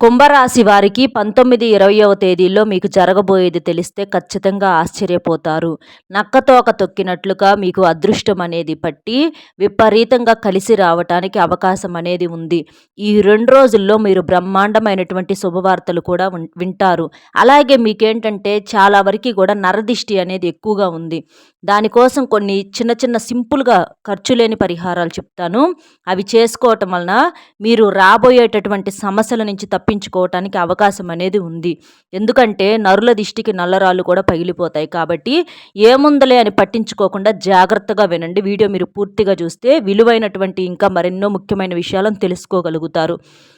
కుంభరాశి వారికి పంతొమ్మిది ఇరవయవ తేదీల్లో మీకు జరగబోయేది తెలిస్తే ఖచ్చితంగా ఆశ్చర్యపోతారు. నక్కతోక తొక్కినట్లుగా మీకు అదృష్టం అనేది పట్టి విపరీతంగా కలిసి రావటానికి అవకాశం అనేది ఉంది. ఈ రెండు రోజుల్లో మీరు బ్రహ్మాండమైనటువంటి శుభవార్తలు కూడా వింటారు. అలాగే మీకేంటంటే చాలా వరకు కూడా నరదిష్టి అనేది ఎక్కువగా ఉంది. దానికోసం కొన్ని చిన్న చిన్న సింపుల్గా ఖర్చు లేని పరిహారాలు చెప్తాను. అవి చేసుకోవటం వలన మీరు రాబోయేటటువంటి సమస్యల నుంచి తప్పించుకోవటానికి అవకాశం అనేది ఉంది. ఎందుకంటే నరుల దిష్టికి నల్లరాళ్ళు కూడా పగిలిపోతాయి కాబట్టి ఏముందలే అని పట్టించుకోకుండా జాగ్రత్తగా వినండి. వీడియో మీరు పూర్తిగా చూస్తే విలువైనటువంటి ఇంకా మరెన్నో ముఖ్యమైన విషయాలను తెలుసుకోగలుగుతారు.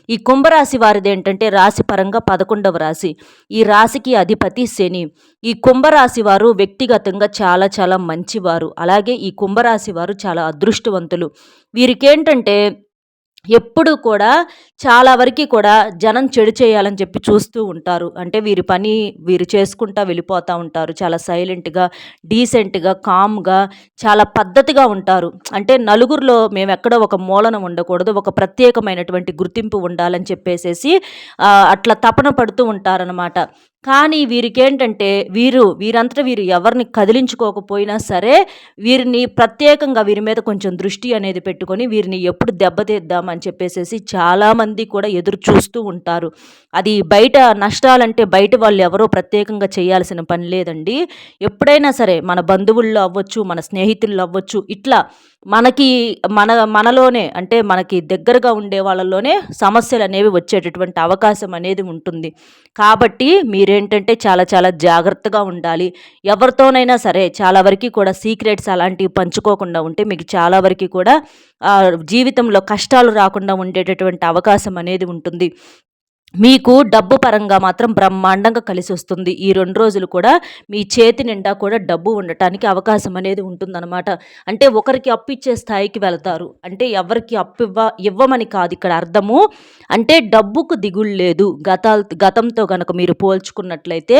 ఈ కుంభరాశి వారిది ఏంటంటే రాశి పరంగా పదకొండవ రాశి. ఈ రాశికి అధిపతి శని. ఈ కుంభరాశి వారు వ్యక్తిగతంగా చాలా చాలా మంచివారు. అలాగే ఈ కుంభరాశి వారు చాలా అదృష్టవంతులు. వీరికేంటంటే ఎప్పుడు కూడా చాలా వరకు కూడా జనం చెడు చేయాలని చెప్పి చూస్తూ ఉంటారు. అంటే వీరి పని వీరు చేసుకుంటా వెళ్ళిపోతూ ఉంటారు. చాలా సైలెంట్గా డీసెంట్గా కామ్గా చాలా పద్ధతిగా ఉంటారు. అంటే నలుగురిలో మేము ఎక్కడో ఒక మూలన ఉండకూడదు. ఒక ప్రత్యేకమైనటువంటి గుర్తింపు ఉండాలని చెప్పేసేసి అట్లా తపన పడుతూ ఉంటారనమాట కానీ వీరికేంటంటే వీరు వీరంతటా వీరు ఎవరిని కదిలించుకోకపోయినా సరే వీరిని ప్రత్యేకంగా వీరి మీద కొంచెం దృష్టి అనేది పెట్టుకొని వీరిని ఎప్పుడు దెబ్బతీద్దామని చెప్పేసి చాలామంది కూడా ఎదురు చూస్తూ ఉంటారు. అది బయట నష్టాలంటే బయట వాళ్ళు ఎవరో ప్రత్యేకంగా చేయాల్సిన పని లేదండి. ఎప్పుడైనా సరే మన బంధువుల్లో అవ్వచ్చు మన స్నేహితుల్లో అవ్వచ్చు ఇట్లా మనకి మన మనలోనే అంటే మనకి దగ్గరగా ఉండే వాళ్ళలోనే సమస్యలు అనేవి వచ్చేటటువంటి అవకాశం అనేది ఉంటుంది. కాబట్టి మీరేంటంటే చాలా చాలా జాగ్రత్తగా ఉండాలి. ఎవరితోనైనా సరే చాలా వరకు కూడా సీక్రెట్స్ అలాంటివి పంచుకోకుండా ఉంటే మీకు చాలా వరకు కూడా జీవితంలో కష్టాలు రాకుండా ఉండేటటువంటి అవకాశం అనేది ఉంటుంది. మీకు డబ్బు పరంగా మాత్రం బ్రహ్మాండంగా కలిసి వస్తుంది. ఈ రెండు రోజులు కూడా మీ చేతి నిండా కూడా డబ్బు ఉండటానికి అవకాశం అనేది ఉంటుందన్నమాట. అంటే ఒకరికి అప్పు ఇచ్చే స్థాయికి వెళ్తారు. అంటే ఎవరికి అప్పు ఇవ్వ ఇవ్వమని కాదు ఇక్కడ అర్థము. అంటే డబ్బుకు దిగులు లేదు. గత గతంతో కనుక మీరు పోల్చుకున్నట్లయితే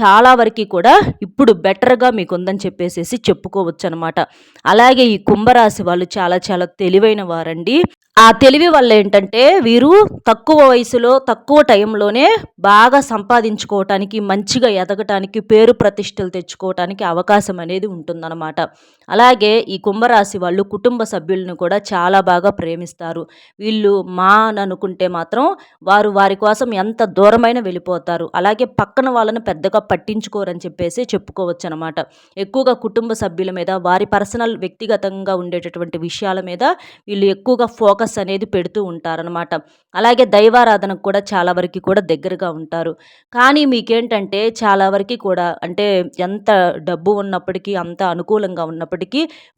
చాలా వరకు కూడా ఇప్పుడు బెటర్గా మీకు ఉందని చెప్పేసి చెప్పుకోవచ్చు అనమాట అలాగే ఈ కుంభరాశి వాళ్ళు చాలా చాలా తెలివైన వారండి. ఆ తెలివి వల్ల ఏంటంటే వీరు తక్కువ వయసులో తక్కువ తక్కువ టైంలోనే బాగా సంపాదించుకోవటానికి మంచిగా ఎదగటానికి పేరు ప్రతిష్టలు తెచ్చుకోవటానికి అవకాశం అనేది ఉంటుందన్నమాట. అలాగే ఈ కుంభరాశి వాళ్ళు కుటుంబ సభ్యులను కూడా చాలా బాగా ప్రేమిస్తారు. వీళ్ళు మా అని అనుకుంటే మాత్రం వారు వారి కోసం ఎంత దూరమైన వెళ్ళిపోతారు. అలాగే పక్కన వాళ్ళని పెద్దగా పట్టించుకోరని చెప్పేసి చెప్పుకోవచ్చు అనమాట ఎక్కువగా కుటుంబ సభ్యుల మీద వారి పర్సనల్ వ్యక్తిగతంగా ఉండేటటువంటి విషయాల మీద వీళ్ళు ఎక్కువగా ఫోకస్ అనేది పెడుతూ ఉంటారనమాట. అలాగే దైవారాధనకు కూడా చాలా వరకు కూడా దగ్గరగా ఉంటారు. కానీ మీకేంటంటే చాలా వరకు కూడా అంటే ఎంత డబ్బు ఉన్నప్పటికీ అంత అనుకూలంగా ఉన్నప్పటికీ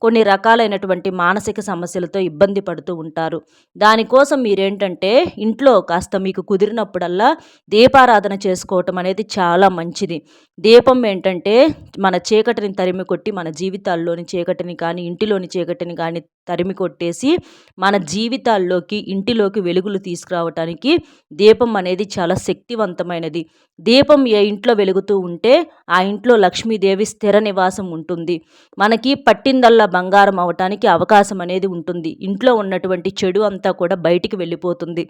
కొన్ని రకాలైనటువంటి మానసిక సమస్యలతో ఇబ్బంది పడుతూ ఉంటారు. దానికోసం మీరేంటంటే ఇంట్లో కాస్త మీకు కుదిరినప్పుడల్లా దీపారాధన చేసుకోవటం అనేది చాలా మంచిది. దీపం ఏంటంటే మన చీకటిని తరిమి కొట్టి మన జీవితాల్లోని చీకటిని కానీ ఇంటిలోని చీకటిని కానీ తరిమి కొట్టేసి మన జీవితాల్లోకి ఇంటిలోకి వెలుగులు తీసుకురావటానికి దీపం అనేది చాలా శక్తివంతమైనది. దీపం ఏ ఇంట్లో వెలుగుతూ ఉంటే ఆ ఇంట్లో లక్ష్మీదేవి స్థిర నివాసం ఉంటుంది. మనకి పట్టిందల్లా బంగారం అవటానికి అవకాశం అనేది ఉంటుంది. ఇంట్లో ఉన్నటువంటి చెడు అంతా కూడా బయటికి వెళ్ళిపోతుంది.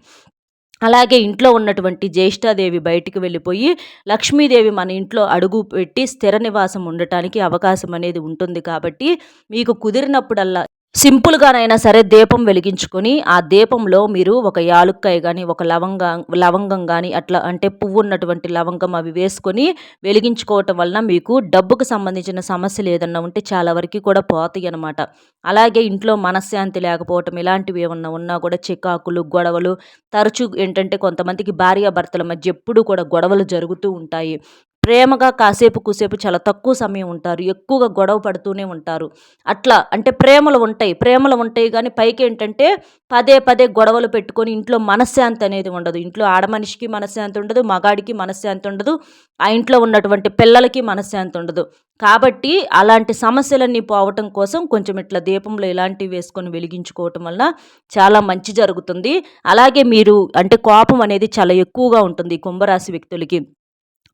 అలాగే ఇంట్లో ఉన్నటువంటి జ్యేష్ఠాదేవి బయటికి వెళ్ళిపోయి లక్ష్మీదేవి మన ఇంట్లో అడుగు పెట్టి స్థిర నివాసం ఉండటానికి అవకాశం అనేది ఉంటుంది కాబట్టి మీకు కుదిరినప్పుడల్లా సింపుల్గానైనా సరే దీపం వెలిగించుకొని ఆ దీపంలో మీరు ఒక యాలుక్కాయ కానీ ఒక లవంగా లవంగం కానీ అట్లా అంటే పువ్వు ఉన్నటువంటి లవంగం అవి వేసుకొని వెలిగించుకోవటం వలన మీకు డబ్బుకు సంబంధించిన సమస్యలు ఏదన్నా ఉంటే చాలా వరకు కూడా పోతాయి అనమాట అలాగే ఇంట్లో మనశ్శాంతి లేకపోవటం ఇలాంటివి ఏమన్నా ఉన్నా కూడా చికాకులు గొడవలు తరచూ ఏంటంటే కొంతమందికి భార్యాభర్తల మధ్య ఎప్పుడూ కూడా గొడవలు జరుగుతూ ఉంటాయి. ప్రేమగా కాసేపు కూసేపు చాలా తక్కువ సమయం ఉంటారు. ఎక్కువగా గొడవ పడుతూనే ఉంటారు. అట్లా అంటే ప్రేమలు ఉంటాయి. ప్రేమలు ఉంటాయి కానీ పైకి ఏంటంటే పదే పదే గొడవలు పెట్టుకొని ఇంట్లో మనశ్శాంతి అనేది ఉండదు. ఇంట్లో ఆడమనిషికి మనశ్శాంతి ఉండదు మగాడికి మనశ్శాంతి ఉండదు ఆ ఇంట్లో ఉన్నటువంటి పిల్లలకి మనశ్శాంతి ఉండదు. కాబట్టి అలాంటి సమస్యలన్నీ పోవటం కోసం కొంచెం ఇట్లా దీపంలో ఇలాంటివి వేసుకొని వెలిగించుకోవటం వల్ల చాలా మంచి జరుగుతుంది. అలాగే మీరు అంటే కోపం అనేది చాలా ఎక్కువగా ఉంటుంది కుంభరాశి వ్యక్తులకి.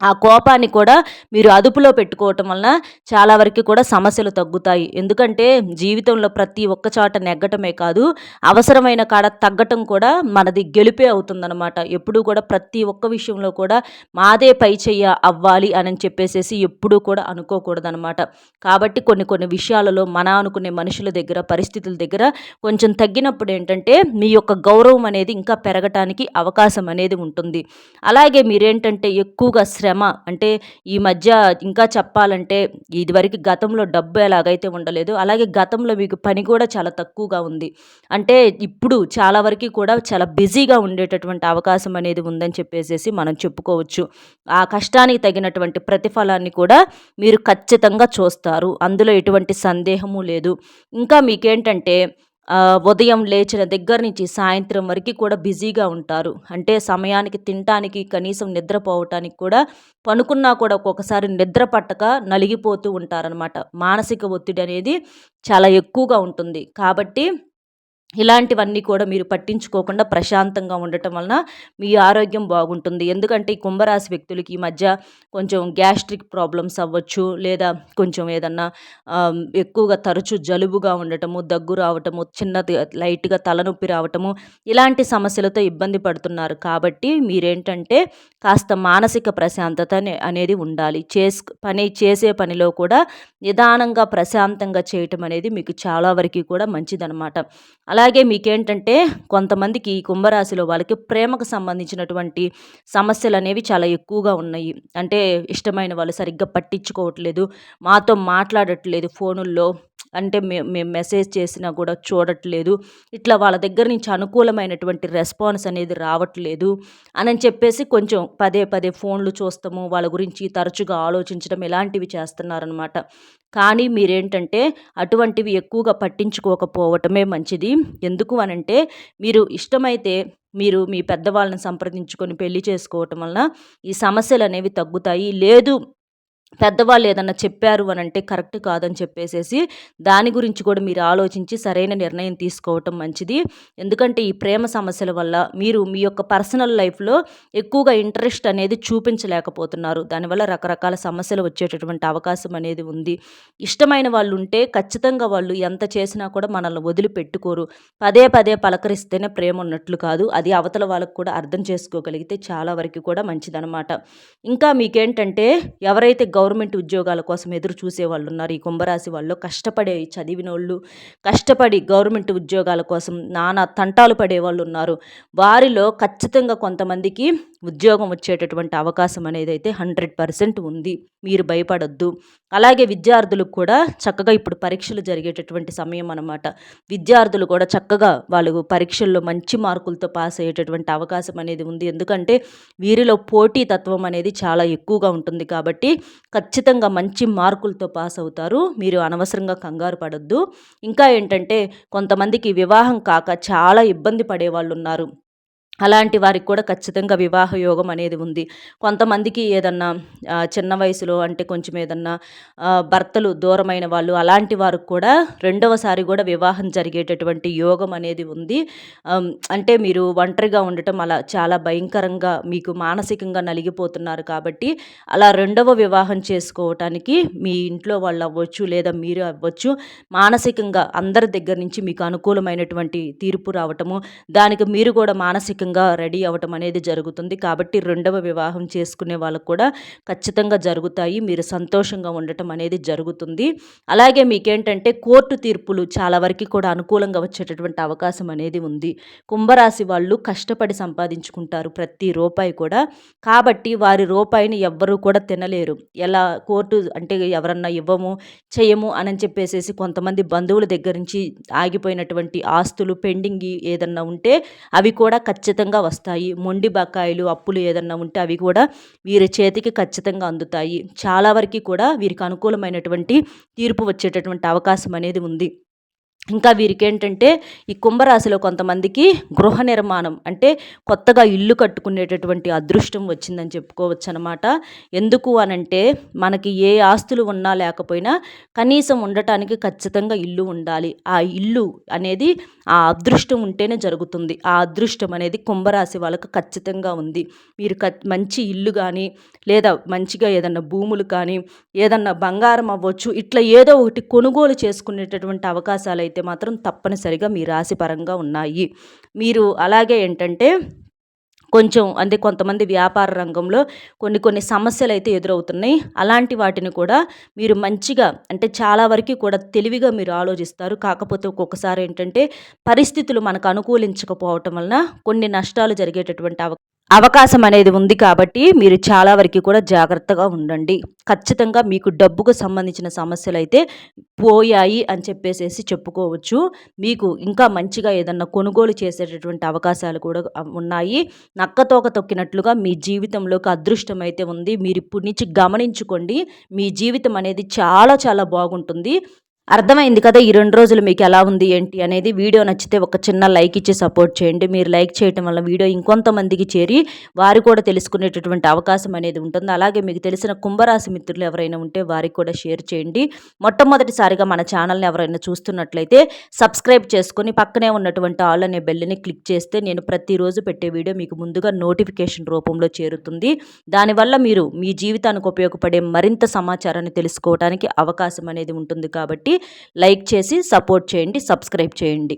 ఆ కోపాన్ని కూడా మీరు అదుపులో పెట్టుకోవటం వలన చాలా వరకు కూడా సమస్యలు తగ్గుతాయి. ఎందుకంటే జీవితంలో ప్రతి ఒక్క చాట నెగ్గటమే కాదు అవసరమైన కాడ తగ్గటం కూడా మనది గెలుపే అవుతుందన్నమాట. ఎప్పుడూ కూడా ప్రతి ఒక్క విషయంలో కూడా మాదే పై చెయ్య అవ్వాలి అని చెప్పేసేసి ఎప్పుడూ కూడా అనుకోకూడదనమాట కాబట్టి కొన్ని కొన్ని విషయాలలో మన అనుకునే మనుషుల దగ్గర పరిస్థితుల దగ్గర కొంచెం తగ్గినప్పుడు ఏంటంటే మీ యొక్క గౌరవం అనేది ఇంకా పెరగటానికి అవకాశం అనేది ఉంటుంది. అలాగే మీరేంటంటే ఎక్కువగా శ్రమ శ్రమ. అంటే ఈ మధ్య ఇంకా చెప్పాలంటే ఇదివరకు గతంలో డబ్బు ఎలాగైతే ఉండలేదు అలాగే గతంలో మీకు పని కూడా చాలా తక్కువగా ఉంది. అంటే ఇప్పుడు చాలా వరకు కూడా చాలా బిజీగా ఉండేటటువంటి అవకాశం అనేది ఉందని చెప్పేసి మనం చెప్పుకోవచ్చు. ఆ కష్టానికి తగినటువంటి ప్రతిఫలాన్ని కూడా మీరు ఖచ్చితంగా చూస్తారు. అందులో ఎటువంటి సందేహము లేదు. ఇంకా మీకేంటంటే ఉదయం లేచిన దగ్గర నుంచి సాయంత్రం వరకు కూడా బిజీగా ఉంటారు. అంటే సమయానికి తినటానికి కనీసం నిద్రపోవటానికి కూడా పనుకున్నా కూడా ఒక్కొక్కసారి నిద్ర పట్టక నలిగిపోతూ ఉంటారనమాట మానసిక ఒత్తిడి అనేది చాలా ఎక్కువగా ఉంటుంది. కాబట్టి ఇలాంటివన్నీ కూడా మీరు పట్టించుకోకుండా ప్రశాంతంగా ఉండటం వలన మీ ఆరోగ్యం బాగుంటుంది. ఎందుకంటే ఈ కుంభరాశి వ్యక్తులకి ఈ మధ్య కొంచెం గ్యాస్ట్రిక్ ప్రాబ్లమ్స్ అవ్వచ్చు లేదా కొంచెం ఏదన్నా ఎక్కువగా తరచు జలుబుగా ఉండటము దగ్గు రావటము చిన్న లైట్గా తలనొప్పి రావటము ఇలాంటి సమస్యలతో ఇబ్బంది పడుతున్నారు. కాబట్టి మీరేంటంటే కాస్త మానసిక ప్రశాంతత అనేది ఉండాలి. చేసు పని చేసే పనిలో కూడా నిదానంగా ప్రశాంతంగా చేయటం అనేది మీకు చాలా వరకు కూడా మంచిదనమాట. అలా అలాగే మీకేంటంటే కొంతమందికి ఈ కుంభరాశిలో వాళ్ళకి ప్రేమకు సంబంధించినటువంటి సమస్యలు అనేవి చాలా ఎక్కువగా ఉన్నాయి. అంటే ఇష్టమైన వాళ్ళు సరిగ్గా పట్టించుకోవట్లేదు మాతో మాట్లాడట్లేదు ఫోనుల్లో. అంటే మేము మెసేజ్ చేసినా కూడా చూడట్లేదు. ఇట్లా వాళ్ళ దగ్గర నుంచి అనుకూలమైనటువంటి రెస్పాన్స్ అనేది రావట్లేదు అని చెప్పేసి కొంచెం పదే పదే ఫోన్లు చూస్తాము వాళ్ళ గురించి తరచుగా ఆలోచించడం ఇలాంటివి చేస్తున్నారనమాట కానీ మీరేంటంటే అటువంటివి ఎక్కువగా పట్టించుకోకపోవటమే మంచిది. ఎందుకు అనంటే మీరు ఇష్టమైతే మీరు మీ పెద్దవాళ్ళని సంప్రదించుకొని పెళ్ళి చేసుకోవటం వలన ఈ సమస్యలు అనేవి తగ్గుతాయి. లేదు పెద్దవాళ్ళు ఏదన్నా చెప్పారు అని అంటే కరెక్ట్ కాదని చెప్పేసేసి దాని గురించి కూడా మీరు ఆలోచించి సరైన నిర్ణయం తీసుకోవటం మంచిది. ఎందుకంటే ఈ ప్రేమ సమస్యల వల్ల మీరు మీ యొక్క పర్సనల్ లైఫ్లో ఎక్కువగా ఇంట్రెస్ట్ అనేది చూపించలేకపోతున్నారు. దానివల్ల రకరకాల సమస్యలు వచ్చేటటువంటి అవకాశం అనేది ఉంది. ఇష్టమైన వాళ్ళు ఉంటే ఖచ్చితంగా వాళ్ళు ఎంత చేసినా కూడా మనల్ని వదిలిపెట్టుకోరు. పదే పదే పలకరిస్తేనే ప్రేమ ఉన్నట్లు కాదు. అది అవతల వాళ్ళకు కూడా అర్థం చేసుకోగలిగితే చాలా వరకు కూడా మంచిదనమాట ఇంకా మీకేంటంటే ఎవరైతే గవర్నమెంట్ ఉద్యోగాల కోసం ఎదురు చూసే వాళ్ళు ఉన్నారు. ఈ కుంభరాశి వాళ్ళు కష్టపడే చదివిన వాళ్ళు కష్టపడి గవర్నమెంట్ ఉద్యోగాల కోసం నానా తంటాలు పడే వాళ్ళు ఉన్నారు. వారిలో ఖచ్చితంగా కొంతమందికి ఉద్యోగం వచ్చేటటువంటి అవకాశం అనేది అయితే హండ్రెడ్ పర్సెంట్ ఉంది. మీరు భయపడొద్దు. అలాగే విద్యార్థులకు కూడా చక్కగా ఇప్పుడు పరీక్షలు జరిగేటటువంటి సమయం అనమాట విద్యార్థులు కూడా చక్కగా వాళ్ళు పరీక్షల్లో మంచి మార్కులతో పాస్ అయ్యేటటువంటి అవకాశం అనేది ఉంది. ఎందుకంటే వీరిలో పోటీ తత్వం అనేది చాలా ఎక్కువగా ఉంటుంది కాబట్టి ఖచ్చితంగా మంచి మార్కులతో పాస్ అవుతారు. మీరు అనవసరంగా కంగారు పడొద్దు. ఇంకా ఏంటంటే కొంతమందికి వివాహం కాక చాలా ఇబ్బంది పడే వాళ్ళు ఉన్నారు అలాంటి వారికి కూడా ఖచ్చితంగా వివాహ యోగం అనేది ఉంది. కొంతమందికి ఏదన్నా చిన్న వయసులో అంటే కొంచెం ఏదన్నా భర్తలు దూరమైన వాళ్ళు అలాంటి వారికి కూడా రెండవసారి కూడా వివాహం జరిగేటటువంటి యోగం అనేది ఉంది. అంటే మీరు ఒంటరిగా ఉండటం అలా చాలా భయంకరంగా మీకు మానసికంగా నలిగిపోతున్నారు కాబట్టి అలా రెండవ వివాహం చేసుకోవటానికి మీ ఇంట్లో వాళ్ళు అవ్వచ్చు లేదా మీరు అవ్వచ్చు మానసికంగా అందరి దగ్గర నుంచి మీకు అనుకూలమైనటువంటి తీర్పు రావటము దానికి మీరు కూడా మానసికంగా ఖచ్చితంగా రెడీ అవ్వటం అనేది జరుగుతుంది. కాబట్టి రెండవ వివాహం చేసుకునే వాళ్ళకు కూడా ఖచ్చితంగా జరుగుతాయి. మీరు సంతోషంగా ఉండటం అనేది జరుగుతుంది. అలాగే మీకేంటంటే కోర్టు తీర్పులు చాలా వరకు కూడా అనుకూలంగా వచ్చేటటువంటి అవకాశం అనేది ఉంది. కుంభరాశి వాళ్ళు కష్టపడి సంపాదించుకుంటారు ప్రతి రూపాయి కూడా. కాబట్టి వారి రూపాయిని ఎవ్వరూ కూడా తినలేరు. ఎలా కోర్టు అంటే ఎవరన్నా ఇవ్వము చేయము అని చెప్పేసేసి కొంతమంది బంధువుల దగ్గర నుంచి ఆగిపోయినటువంటి ఆస్తులు పెండింగ్ ఏదన్నా ఉంటే అవి కూడా ఖచ్చితంగా ఖచ్చితంగా వస్తాయి. మొండి బకాయిలు అప్పులు ఏదన్నా ఉంటే అవి కూడా వీరి చేతికి ఖచ్చితంగా అందుతాయి. చాలా వరకు కూడా వీరికి అనుకూలమైనటువంటి తీర్పు వచ్చేటటువంటి అవకాశం అనేది ఉంది. ఇంకా వీరికి ఏంటంటే ఈ కుంభరాశిలో కొంతమందికి గృహ నిర్మాణం అంటే కొత్తగా ఇల్లు కట్టుకునేటటువంటి అదృష్టం వచ్చిందని చెప్పుకోవచ్చు అనమాట ఎందుకు అనంటే మనకి ఏ ఆస్తులు ఉన్నా లేకపోయినా కనీసం ఉండటానికి ఖచ్చితంగా ఇల్లు ఉండాలి. ఆ ఇల్లు అనేది ఆ అదృష్టం ఉంటేనే జరుగుతుంది. ఆ అదృష్టం అనేది కుంభరాశి వాళ్ళకు ఖచ్చితంగా ఉంది. మీరు మంచి ఇల్లు కానీ లేదా మంచిగా ఏదన్నా భూములు కానీ ఏదన్నా బంగారం అవ్వచ్చు ఇట్లా ఏదో ఒకటి కొనుగోలు చేసుకునేటటువంటి అవకాశాలు అయితే మాత్రం తప్పనిసరిగా మీ రాశిపరంగా ఉన్నాయి. మీరు అలాగే ఏంటంటే కొంచెం అంటే కొంతమంది వ్యాపార రంగంలో కొన్ని కొన్ని సమస్యలు అయితే ఎదురవుతున్నాయి. అలాంటి వాటిని కూడా మీరు మంచిగా అంటే చాలా వరకు కూడా తెలివిగా మీరు ఆలోచిస్తారు. కాకపోతే ఒక్కొక్కసారి ఏంటంటే పరిస్థితులు మనకు అనుకూలించకపోవటం వలన కొన్ని నష్టాలు జరిగేటటువంటి అవకాశం అవకాశం అనేది ఉంది కాబట్టి మీరు చాలా వరకు కూడా జాగ్రత్తగా ఉండండి. ఖచ్చితంగా మీకు డబ్బుకు సంబంధించిన సమస్యలు అయితే పోయాయి అని చెప్పేసేసి చెప్పుకోవచ్చు. మీకు ఇంకా మంచిగా ఏదన్నా కొనుగోలు చేసేటటువంటి అవకాశాలు కూడా ఉన్నాయి. నక్కతోక తొక్కినట్లుగా మీ జీవితంలోకి అదృష్టం అయితే ఉంది. మీరు ఇప్పటి నుంచి గమనించుకోండి. మీ జీవితం అనేది చాలా చాలా బాగుంటుంది. అర్థమైంది కదా ఈ రెండు రోజులు మీకు ఎలా ఉంది ఏంటి అనేది. వీడియో నచ్చితే ఒక చిన్న లైక్ ఇచ్చి సపోర్ట్ చేయండి. మీరు లైక్ చేయడం వల్ల వీడియో ఇంకొంతమందికి చేరి వారు కూడా తెలుసుకునేటటువంటి అవకాశం అనేది ఉంటుంది. అలాగే మీకు తెలిసిన కుంభరాశి మిత్రులు ఎవరైనా ఉంటే వారికి కూడా షేర్ చేయండి. మొట్టమొదటిసారిగా మన ఛానల్ని ఎవరైనా చూస్తున్నట్లయితే సబ్స్క్రైబ్ చేసుకొని పక్కనే ఉన్నటువంటి ఆల్ అనే బెల్ని క్లిక్ చేస్తే నేను ప్రతిరోజు పెట్టే వీడియో మీకు ముందుగా నోటిఫికేషన్ రూపంలో చేరుతుంది. దానివల్ల మీరు మీ జీవితానికి ఉపయోగపడే మరింత సమాచారాన్ని తెలుసుకోవడానికి అవకాశం అనేది ఉంటుంది కాబట్టి లైక్ చేసి సపోర్ట్ చేయండి సబ్స్క్రైబ్ చేయండి.